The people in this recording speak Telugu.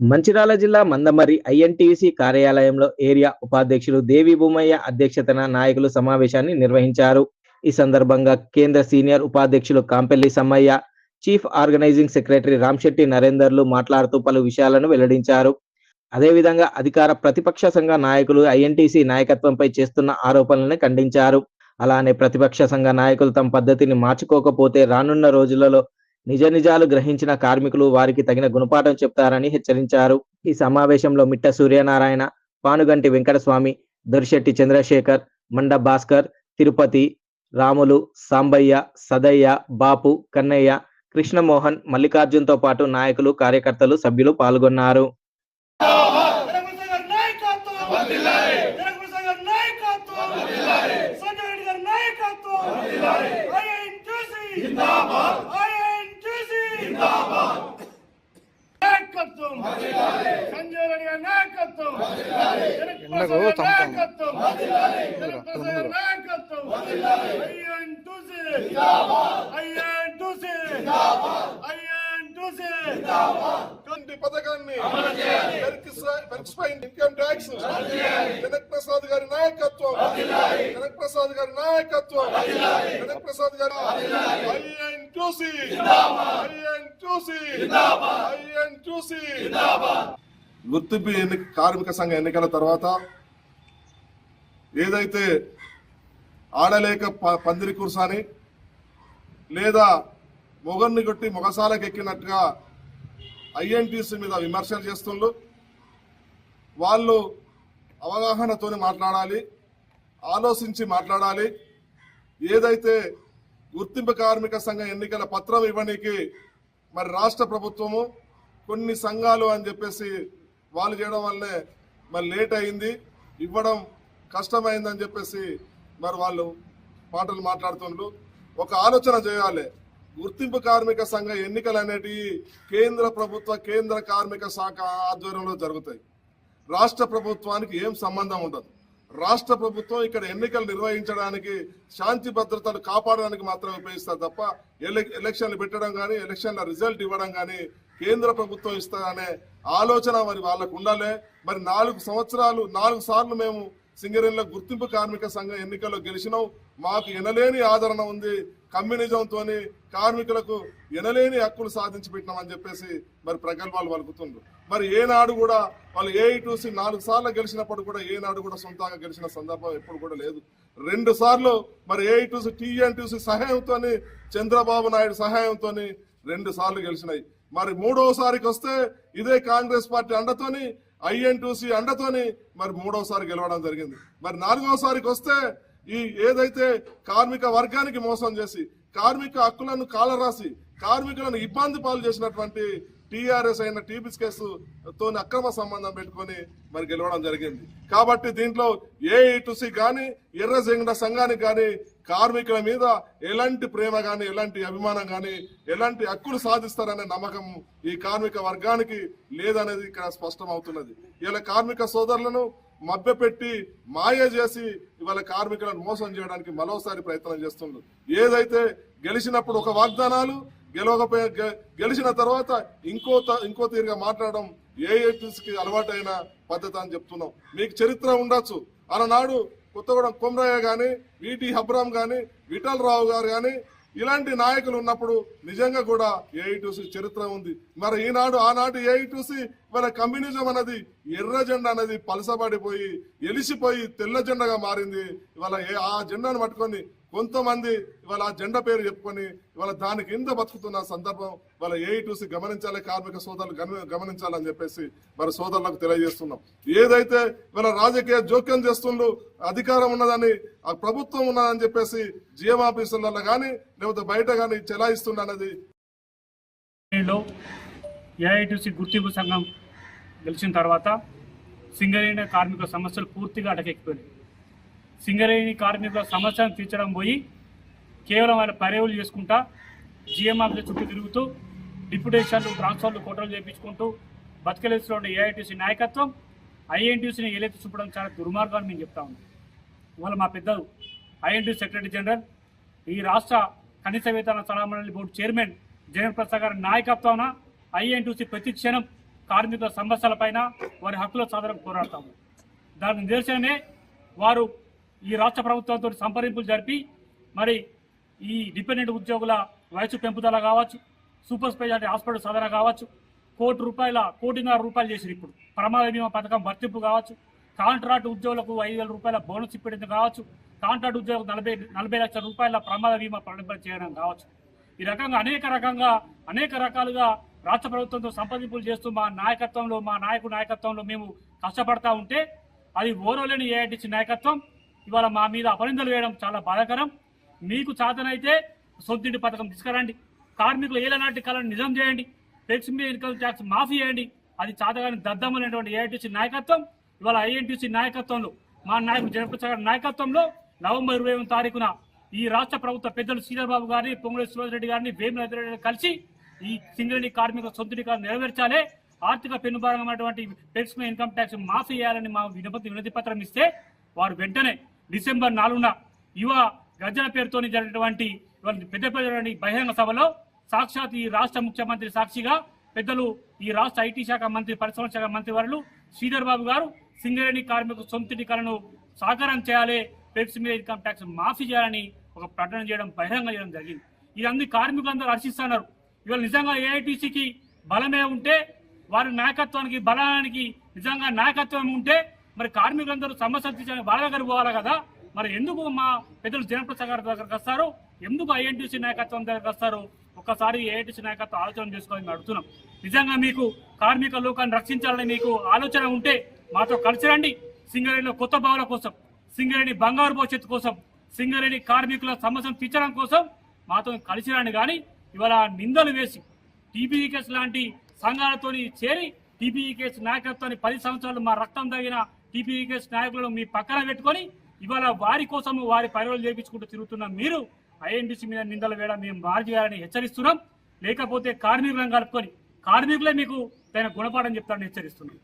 మంచిర్యాల జిల్లా మందమరి ఐఎన్టీసీ కార్యాలయంలో ఏరియా ఉపాధ్యక్షులు దేవి భూమయ్య అధ్యక్షతన నాయకులు సమావేశాన్ని నిర్వహించారు. ఈ సందర్భంగా కేంద్ర సీనియర్ ఉపాధ్యక్షులు Kampelli Sammaiah chief organizing secretary Ramshetti నరేందర్లు మాట్లాడుతూ పలు విషయాలను వెల్లడించారు. అదేవిధంగా అధికార ప్రతిపక్ష సంఘ నాయకులు ఐఎన్టీసీ నాయకత్వంపై చేస్తున్న ఆరోపణలను ఖండించారు. అలానే ప్రతిపక్ష సంఘ నాయకులు తమ పద్ధతిని మార్చుకోకపోతే రానున్న రోజులలో నిజ నిజాలు గ్రహించిన కార్మికులు వారికి తగిన గుణపాఠం చెప్తారని హెచ్చరించారు. ఈ సమావేశంలో మిట్ట సూర్యనారాయణ పానుగంటి వెంకటస్వామి దొరిశెట్టి చంద్రశేఖర్ మండ భాస్కర్ తిరుపతి రాములు సాంబయ్య సదయ్య బాపు కన్నయ్య కృష్ణమోహన్ మల్లికార్జున్తో పాటు నాయకులు కార్యకర్తలు సభ్యులు పాల్గొన్నారు. జగన్మోహన్ నాయకత్వం. సంజయ్ రెడ్డి గారి నాయకత్వం. నాయకత్వం నాయకత్వం. నాయకత్వం ఐఎన్టీసీ జిందాబాద్. ఐఎన్టీసీ. జిందాబాద్ ఐఎన్టీసీ. ఇటువంటి పథకాన్ని పెరిగిపోయిన ఇన్కమ్ ట్యాక్స్ జనక్ ప్రసాద్ గారి నాయకత్వం జనక్ ప్రసాద్ గారి నాయకత్వం జనక్ ప్రసాద్ గారి ఐఎన్ చూసి ఐఎన్ చూసి ఐఎన్ చూసి గుర్తింపు ఎన్ని కార్మిక సంఘ ఎన్నికల తర్వాత ఏదైతే ఆడలేక పందిరి కుర్సాని లేదా మొగన్ని కొట్టి మొగసాలకు ఎక్కినట్టుగా ఐఎన్టీసీ మీద విమర్శలు చేస్తుండ్రు వాళ్ళు అవగాహనతోని మాట్లాడాలి ఆలోచించి మాట్లాడాలి. ఏదైతే గుర్తింపు కార్మిక సంఘ ఎన్నికల పత్రం ఇవ్వడానికి మరి రాష్ట్ర ప్రభుత్వము కొన్ని సంఘాలు అని చెప్పేసి వాళ్ళు చేయడం వల్లే మరి లేట్ అయింది. ఇవ్వడం కష్టమైందని చెప్పేసి మరి వాళ్ళు మాటలు మాట్లాడుతుండ్రు. ఒక ఆలోచన చేయాలి. గుర్తింపు కార్మిక సంఘ ఎన్నికలు అనేటివి కేంద్ర ప్రభుత్వ కేంద్ర కార్మిక శాఖ ఆధ్వర్యంలో జరుగుతాయి. రాష్ట్ర ప్రభుత్వానికి ఏం సంబంధం ఉండదు. రాష్ట్ర ప్రభుత్వం ఇక్కడ ఎన్నికలు నిర్వహించడానికి శాంతి భద్రతలు కాపాడడానికి మాత్రమే ఉపయోగిస్తారు తప్ప ఎలక్షన్లు పెట్టడం కానీ ఎలక్షన్ల రిజల్ట్ ఇవ్వడం కానీ కేంద్ర ప్రభుత్వం ఇస్తారనే ఆలోచన మరి వాళ్ళకు ఉండాలి. మరి నాలుగు సంవత్సరాలు నాలుగు సార్లు మేము సింగరేణిలో గుర్తింపు కార్మిక సంఘం ఎన్నికల్లో గెలిచినాం. మాకు ఎనలేని ఆదరణ ఉంది. కమ్యూనిజంతో కార్మికులకు ఎనలేని హక్కులు సాధించి పెట్టినామని చెప్పేసి మరి ప్రగల్భాలు పలుకుతుండ్రు. మరి ఏనాడు కూడా వాళ్ళు ఏ టూసి నాలుగు సార్లు గెలిచినప్పుడు కూడా ఏనాడు కూడా సొంతంగా గెలిచిన సందర్భం ఎప్పుడు కూడా లేదు. రెండు సార్లు మరి ఏ టూసి టీఎన్టీసీ సహాయంతో చంద్రబాబు నాయుడు సహాయంతో రెండు సార్లు గెలిచినాయి. మరి మూడవసారికి వస్తే ఇదే కాంగ్రెస్ పార్టీ అండతోని ఐఎన్టీసీ అండతోని మరి మూడవసారి గెలవడం జరిగింది. మరి నాలుగవసారికి వస్తే ఈ ఏదైతే కార్మిక వర్గానికి మోసం చేసి కార్మిక హక్కులను కాలరాసి కార్మికులను ఇబ్బంది పాలు చేసినటువంటి టీఆర్ఎస్ అయిన టీబీస్ కేసు తోని అక్రమ సంబంధం పెట్టుకొని మరి గెలవడం జరిగింది. కాబట్టి దీంట్లో ఏఈటుసి కానీ ఎర్ర సంఘానికి కానీ కార్మికుల మీద ఎలాంటి ప్రేమ కానీ ఎలాంటి అభిమానం కానీ ఎలాంటి హక్కులు సాధిస్తారనే నమ్మకం ఈ కార్మిక వర్గానికి లేదనేది ఇక్కడ స్పష్టం అవుతున్నది ఇలా కార్మిక సోదరులను మభ్యపెట్టి మాయ చేసి ఇవాళ కార్మికులను మోసం చేయడానికి మరోసారి ప్రయత్నం చేస్తున్నారు ఏదైతే గెలిచినప్పుడు ఒక వాగ్దానాలు గెలవకపోయే గెలిచిన తర్వాత ఇంకో ఇంకో తీరుగా మాట్లాడడం ఏఐటీసీకి అలవాటైన పద్ధతి అని చెప్తున్నాం. మీకు చరిత్ర ఉండొచ్చు. అలనాడు కొత్తగూడెం కొమరయ్య గాని విటి హబ్రామ్ గాని విఠల్ రావు గారు గాని ఇలాంటి నాయకులు ఉన్నప్పుడు నిజంగా కూడా ఏఐటీసీ చరిత్ర ఉంది. మరి ఈనాడు ఆనాటి ఏఐటీసీ మన కమ్యూనిజం అనేది ఎర్ర జెండా అనేది పలసబడిపోయి ఎలిసిపోయి తెల్ల జెండాగా మారింది. ఇవాళ ఆ జెండాను పట్టుకొని కొంతమంది ఇవాళ ఆ జెండా పేరు చెప్పుకొని ఇవాళ దాని కింద బతుకుతున్న సందర్భం వాళ్ళ ఏఐటీసీ గమనించాలి కార్మిక సోదరులు గమనించాలని చెప్పేసి మరి సోదరులకు తెలియజేస్తున్నాం. ఏదైతే ఇవాళ రాజకీయ జోక్యం చేస్తుండ్రు అధికారం ఉన్నదని ఆ ప్రభుత్వం ఉన్నదని చెప్పేసి జిఎం ఆఫీసులలో కానీ లేకపోతే బయట కానీ చెలాయిస్తుండ అనేది ఏఐటీసీ గుర్తింపు సంఘం గెలిచిన తర్వాత సింగరేణి కార్మికుల సమస్యలు పూర్తిగా అటకెక్కిపోయినాయి. సింగరేణి కార్మికుల సమస్యను తీర్చడం పోయి కేవలం ఆయన పర్యవులు చేసుకుంటా జిఎం ఆఫీస్ చుట్టూ తిరుగుతూ డిప్యుటేషన్లు ట్రాన్స్ఫర్లు కోటలు చేయించుకుంటూ బతికలేసులో ఉండే ఏఐటీసీ నాయకత్వం ఐఎన్టీసీని ఏలెత్తి చూపడం చాలా దుర్మార్గం అని మేము చెప్తా ఉన్నాం. ఇవాళ మా పెద్దలు ఐఎన్టీ సెక్రటరీ జనరల్ ఈ రాష్ట్ర కనీస వేతన సలహా మండలి బోర్డు చైర్మన్ జగన్ ప్రసాద్ గారి నాయకత్వాన ఐఎన్టీసీ ప్రతి క్షణం కార్మికుల సమస్యలపైన వారి హక్కుల సాధనకు పోరాడతాము. దాని నిదర్శనమే వారు ఈ రాష్ట్ర ప్రభుత్వంతో సంప్రదింపులు జరిపి మరి ఈ డిపెండెంట్ ఉద్యోగుల వయసు పెంపుదల కావచ్చు సూపర్ స్పెషాలిటీ హాస్పిటల్ సాధన కావచ్చు కోటి రూపాయల కోటిన్నర రూపాయలు చేసిరు ఇప్పుడు. ప్రమాద బీమా పథకం వర్తింపు కావచ్చు కాంట్రాక్ట్ ఉద్యోగులకు ఐదు వేల రూపాయల బోనస్ ఇప్పించడం కావచ్చు కాంట్రాక్ట్ ఉద్యోగులకు నలభై నలభై లక్షల రూపాయల ప్రమాద బీమా ప్రకటన చేయడం కావచ్చు. ఈ రకంగా అనేక రకంగా అనేక రకాలుగా రాష్ట్ర ప్రభుత్వంతో సంప్రదింపులు చేస్తూ మా నాయకత్వంలో మా నాయకుడు నాయకత్వంలో మేము కష్టపడతా ఉంటే అది ఓరోలేని ఏఐటిసి నాయకత్వం. ఇవాళ మా మీద అపనిందలు వేయడం చాలా బాధాకరం. మీకు చాతనైతే సొంతింటి పథకం తీసుకురండి. కార్మికులు ఏలనాటి కళను నిజం చేయండి. ఫ్లెక్స్ మీద ఇన్కమ్ ట్యాక్స్ మాఫీ చేయండి. అది చాతగాని దద్దమనేటువంటి ఏఐటిసి నాయకత్వం. ఇవాళ ఐఎన్టీసీ నాయకత్వంలో మా నాయకుడు జనప్రసాద్ నాయకత్వంలో నవంబర్ ఇరవై తారీఖున ఈ రాష్ట్ర ప్రభుత్వ పెద్దలు శ్రీధర్ బాబు గారిని పొంగులేటి సురేష్ రెడ్డి గారిని వేమిరెడ్డి రెడ్డి కలిసి ఈ సింగరేణి కార్మికుల సొంతుడిగా నెరవేర్చాలి. ఆర్థిక పెనుభారమైనటువంటి పెన్షన్ ఇన్కమ్ ట్యాక్స్ మాఫీ చేయాలని మా వినపతి వినతి పత్రం ఇస్తే వారు వెంటనే డిసెంబర్ నాలుగున యువ గర్జన పేరుతో జరిగినటువంటి ఇవాళ పెద్ద పెద్ద బహిరంగ సభలో సాక్షాత్ ఈ రాష్ట్ర ముఖ్యమంత్రి సాక్షిగా పెద్దలు ఈ రాష్ట్ర ఐటీ శాఖ మంత్రి పరిశ్రమ శాఖ మంత్రి వారు శ్రీధర్ బాబు గారు సింగరేణి కార్మిక సొంతటికలను సాకారం చేయాలి. పెప్స్ మీద ఇన్కమ్ ట్యాక్స్ మాఫీ చేయాలని ఒక ప్రకటన చేయడం బహిరంగ చేయడం జరిగింది. ఇవన్నీ కార్మికులందరూ హర్షిస్తున్నారు. ఇవాళ నిజంగా ఏఐటీసీకి బలమే ఉంటే వారి నాయకత్వానికి బలానికి నిజంగా నాయకత్వం ఉంటే మరి కార్మికులందరూ సమస్య తీర్చడానికి వాళ్ళ దగ్గర పోవాలి కదా? మరి ఎందుకు మా పెద్దలు జనప్రసాద్ గారి దగ్గరకు వస్తారు? ఎందుకు ఐఎన్టీసీ నాయకత్వం దగ్గరకు వస్తారు? ఒక్కసారి ఏఐటీసీ నాయకత్వం ఆలోచన చేసుకొని అడుగుతున్నాం. నిజంగా మీకు కార్మిక లోకాన్ని రక్షించాలని మీకు ఆలోచన ఉంటే మాతో కలిసి రండి. సింగరేణిలో కొత్త భావాల కోసం సింగరేణి బంగారు భవిష్యత్తు కోసం సింగరేణి కార్మికుల సమస్యను తీర్చడం కోసం మాతో కలిసి రండి. కానీ ఇవాళ నిందలు వేసి టీబీఈ లాంటి సంఘాలతోని చేరి టీబీఈ నాయకత్వాన్ని పది సంవత్సరాలు మా రక్తం తగిన టీబీఈ నాయకులను మీ పక్కన పెట్టుకొని ఇవాళ వారి కోసం వారి పనులు చేపించుకుంటూ తిరుగుతున్న మీరు ఐఎన్డీసీ మీద నిందలు వేయడం మేము మార్చి చేయాలని హెచ్చరిస్తున్నాం. లేకపోతే కార్మికులను కలుపుకొని కార్మికులే మీకు తన గుణపాఠం చెప్తారని హెచ్చరిస్తున్నాం.